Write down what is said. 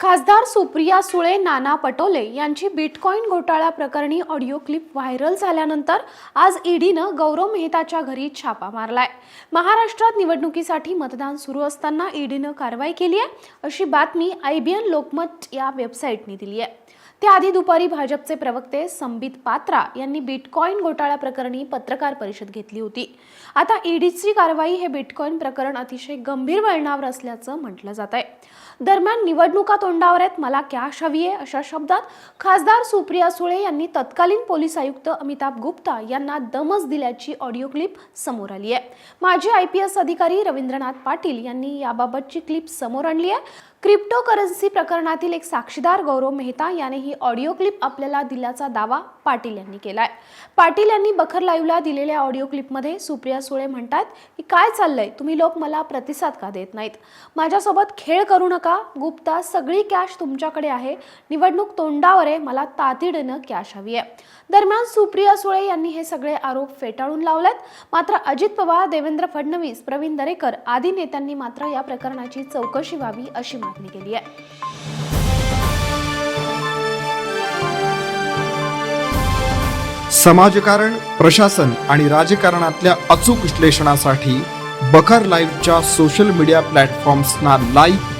खासदार सुप्रिया सुळे नाना पटोले यांची बिटकॉईन घोटाळा प्रकरणी ऑडिओ क्लिप व्हायरल झाल्यानंतर आज ईडीनं गौरव मेहताच्या घरी छापा मारलाय. महाराष्ट्रात निवडणुकीसाठी मतदान सुरू असताना ईडीनं कारवाई केली आहे अशी बातमी आयबीएन लोकमत या वेबसाईटने दिली आहे. त्याआधी दुपारी भाजपचे प्रवक्ते संबित पात्रा यांनी बिटकॉईन घोटाळा प्रकरणी पत्रकार परिषद घेतली होती. आता ईडीची कारवाई हे बिटकॉईन प्रकरण अतिशय गंभीर वळणावर असल्याचं म्हटलं जात आहे दरम्यान निवडणुका तोंडावर आहेत. मला कॅश हवी आहे अशा शब्दात खासदार सुप्रिया सुळे यांनी तत्कालीन पोलीस आयुक्त अमिताभ गुप्ता यांना दमस दिल्याची ऑडिओ क्लिप समोर आली आहे. माजी आय पी एस अधिकारी रवींद्रनाथ पाटील यांनी याबाबतची क्लिप समोर आणली आहे. क्रिप्टो करन्सी प्रकरणातील एक साक्षीदार गौरव मेहता याने ही ऑडिओ क्लिप आपल्याला दिल्याचा दावा पाटील यांनी केलाय. पाटील यांनी बखर लाईव्हला दिलेल्या ऑडिओ क्लिपमध्ये सुप्रिया सुळे म्हणतात की काय चाललंय? तुम्ही लोक मला प्रतिसाद का देत नाहीत? माझ्यासोबत खेळ करू नका. गुप्ता सगळी कॅश तुमच्याकडे आहे. निवडणूक तोंडावर आहे मला तातडीनं कॅश हवी आहे. दरम्यान सुप्रिया सुळे यांनी हे सगळे आरोप फेटाळून लावलेत. मात्र अजित पवार देवेंद्र फडणवीस प्रवीण दरेकर आदी नेत्यांनी मात्र या प्रकरणाची चौकशी व्हावी अशी मागणी केली आहे. समाजकारण प्रशासन आणि राजकारणातल्या अचूक विश्लेषणासाठी बखर लाईव्हच्या सोशल मीडिया प्लॅटफॉर्म्सना लाईक